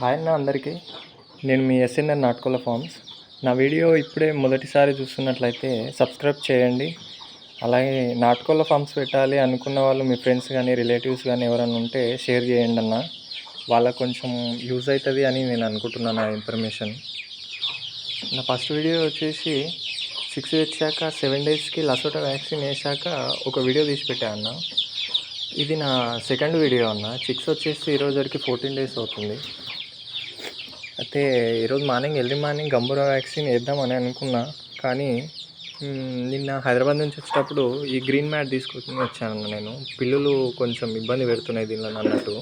Hi అన్న అందరికీ. నేను మీ ఎస్ఎన్ఆర్ నాటుకోల ఫార్మ్స్. నా వీడియో ఇప్పుడే మొదటిసారి చూస్తున్నట్లయితే సబ్స్క్రైబ్ చేయండి. అలాగే నాటుకోల ఫార్మ్స్ పెట్టాలి అనుకున్న వాళ్ళు మీ ఫ్రెండ్స్ కానీ రిలేటివ్స్ కానీ ఎవరైనా ఉంటే షేర్ చేయండి అన్న. వాళ్ళకు కొంచెం యూజ్ అవుతుంది అని నేను అనుకుంటున్నాను ఆ ఇన్ఫర్మేషన్. నా ఫస్ట్ వీడియో వచ్చేసి సిక్స్ వచ్చాక సెవెన్ డేస్కి లసోటా వ్యాక్సిన్ వేసాక ఒక వీడియో తీసి పెట్టా అన్న. ఇది నా సెకండ్ వీడియో అన్న. చిక్స్ వచ్చేసి ఈరోజు వరకు ఫోర్టీన్ డేస్ అవుతుంది. అయితే ఈరోజు morning early morning Gumboro vaccine వేద్దామని అనుకున్నా. కానీ నిన్న హైదరాబాద్ నుంచి వచ్చేటప్పుడు ఈ గ్రీన్ మ్యాట్ తీసుకొని వచ్చాను నేను. పిల్లులు కొంచెం ఇబ్బంది పెడుతున్నాయి దీనిలో అన్నట్టు.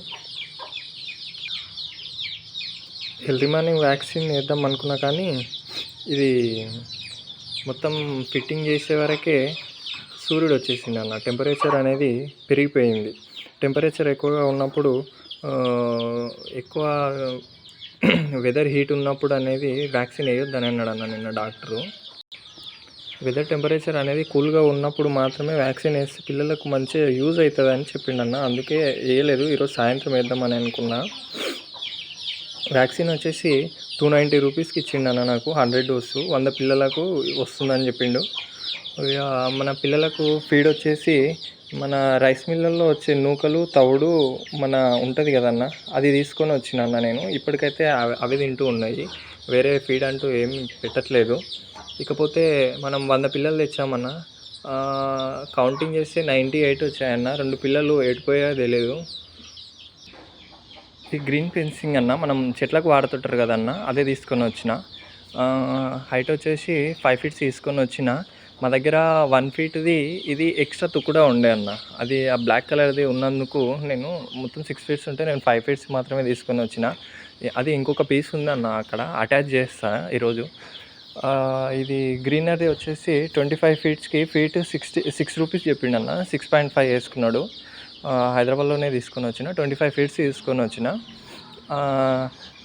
ఎర్లీ మార్నింగ్ వ్యాక్సిన్ వేద్దాం అనుకున్నా కానీ ఇది మొత్తం ఫిట్టింగ్ చేసే వరకే సూర్యుడు వచ్చేసింది అన్న. టెంపరేచర్ అనేది పెరిగిపోయింది. టెంపరేచర్ ఎక్కువగా ఉన్నప్పుడు ఎక్కువ వెదర్ హీట్ ఉన్నప్పుడు అనేది వ్యాక్సిన్ వేయొద్దని అన్నాడు అన్న నిన్న డాక్టరు వెదర్ టెంపరేచర్ అనేది కూల్గా ఉన్నప్పుడు మాత్రమే వ్యాక్సిన్ వేస్తే పిల్లలకు మంచిగా యూజ్ అవుతుంది అని చెప్పిండన్న అందుకే వేయలేదు. ఈరోజు సాయంత్రం వేద్దామని అనుకున్నా. వ్యాక్సిన్ వచ్చేసి టూ నైంటీ రూపీస్కి ఇచ్చిండన్న నాకు హండ్రెడ్ డోసు వంద పిల్లలకు వస్తుందని చెప్పిండు. మన పిల్లలకు ఫీడ్ వచ్చేసి మన రైస్ మిల్లల్లో వచ్చే నూకలు తవుడు మన ఉంటుంది కదన్న అది తీసుకొని వచ్చినన్న నేను. ఇప్పటికైతే అవి అవి తింటూ ఉన్నాయి. వేరే ఫీడ్ అంటూ ఏం పెట్టట్లేదు. ఇకపోతే మనం వంద పిల్లలు తెచ్చామన్న కౌంటింగ్ చేస్తే నైంటీ ఎయిట్ వచ్చాయన్న. రెండు పిల్లలు ఏడిపోయా తెలియదు ఈ గ్రీన్ ఫెన్సింగ్ అన్న. మనం చెట్లకు వాడుతుంటారు కదన్న అదే తీసుకొని వచ్చిన. హైట్ వచ్చేసి ఫైవ్ ఫీట్స్ తీసుకొని వచ్చిన. మా దగ్గర వన్ ఫీట్ది ఇది ఎక్స్ట్రా తుక్కుడా ఉండే అన్న. అది ఆ బ్లాక్ కలర్ది ఉన్నందుకు నేను మొత్తం సిక్స్ ఫీట్స్ ఉంటే నేను ఫైవ్ ఫీట్స్ మాత్రమే తీసుకొని వచ్చిన. అది ఇంకొక పీస్ ఉందన్న అక్కడ అటాచ్ చేస్తా ఈరోజు. ఇది గ్రీనరీ వచ్చేసి ట్వంటీ ఫైవ్ ఫీట్స్కి ఫీట్ సిక్స్టీ సిక్స్ రూపీస్ చెప్పిండు అన్న. సిక్స్ పాయింట్ ఫైవ్ వేసుకున్నాడు. హైదరాబాద్లోనే తీసుకొని వచ్చిన. ట్వంటీ ఫైవ్ ఫీట్స్ తీసుకొని వచ్చిన.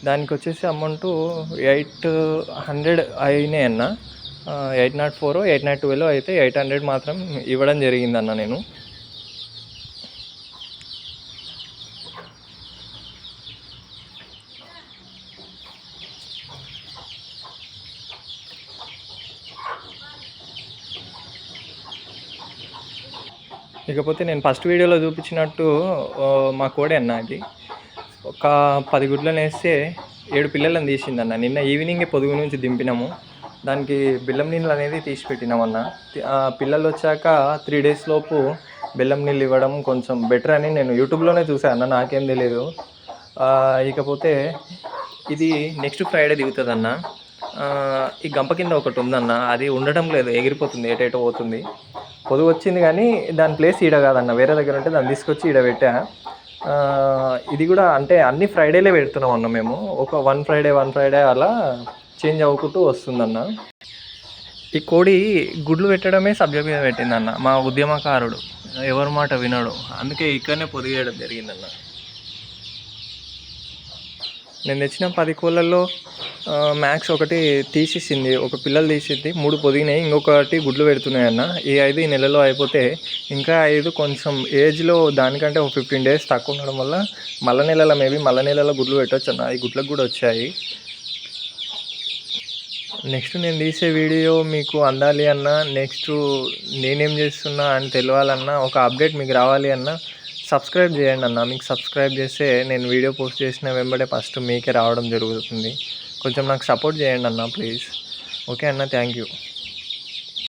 దానికి వచ్చేసి అమౌంట్ ఎయిట్ హండ్రెడ్ అయినాయి అన్న. Eight not four eight not twelve అయితే ఎయిట్ హండ్రెడ్ మాత్రం ఇవ్వడం జరిగిందన్న నేను. ఇకపోతే నేను ఫస్ట్ వీడియోలో చూపించినట్టు మా కోడే అన్న అది. ఒక పది గుడ్లను వేస్తే ఏడు పిల్లలను తీసిందన్న. నిన్న ఈవినింగే పొదుగు నుంచి దింపినాము. దానికి బెల్లం నీళ్ళు అనేది తీసి పెట్టినామన్న పిల్లలు వచ్చాక త్రీ డేస్ లోపు బెల్లం నీళ్ళు ఇవ్వడం కొంచెం బెటర్ అని నేను యూట్యూబ్లోనే చూసాను నాకేం తెలియదు ఇకపోతే ఇది నెక్స్ట్ ఫ్రైడే దిగుతుంది అన్న ఈ గంప కింద ఒకటి ఉందన్న అది ఉండడం లేదు ఎగిరిపోతుంది ఏటేటో పోతుంది. పొదుగు వచ్చింది కానీ దాని ప్లేస్ ఈడ కాదన్న వేరే దగ్గర ఉంటే దాన్ని తీసుకొచ్చి ఈడ పెట్టా. ఇది కూడా అంటే అన్ని ఫ్రైడేలే పెడుతున్నాం అన్న మేము. ఒక వన్ ఫ్రైడే వన్ ఫ్రైడే అలా చేంజ్ అవ్వుకుంటూ వస్తుందన్న. ఈ కోడి గుడ్లు పెట్టడమే సబ్జెక్ట్ మీద పెట్టిందన్న మా ఉద్యమకారుడు. ఎవరి మాట వినడు. అందుకే ఇక్కడనే పొదిగేయడం జరిగిందన్న. నేను తెచ్చిన పది కోళ్ళల్లో మ్యాక్స్ ఒకటి తీసేసింది ఒక పిల్లలు తీసింది మూడు పొదిగినాయి ఇంకొకటి గుడ్లు పెడుతున్నాయన్న. ఈ ఐదు ఈ నెలలో అయిపోతే ఇంకా ఐదు కొంచెం ఏజ్లో దానికంటే ఒక ఫిఫ్టీన్ డేస్ తక్కువ ఉండడం వల్ల మల్ల నెలలో మేబీ మల్ల నెలలో గుడ్లు పెట్టొచ్చు అన్న ఈ గుడ్లకు కూడా వచ్చాయి. నెక్స్ట్ నేను తీసే వీడియో మీకు అందాలి అన్నా నెక్స్ట్ నేనేం చేస్తున్నా అని తెలియాలన్నా ఒక అప్డేట్ మీకు రావాలి అన్నా సబ్స్క్రైబ్ చేయండి అన్న. మీకు సబ్స్క్రైబ్ చేస్తే నేను వీడియో పోస్ట్ చేసిన వెంబడే ఫస్ట్ మీకే రావడం జరుగుతుంది. కొంచెం నాకు సపోర్ట్ చేయండి అన్న ప్లీజ్. ఓకే అన్న థ్యాంక్ యూ.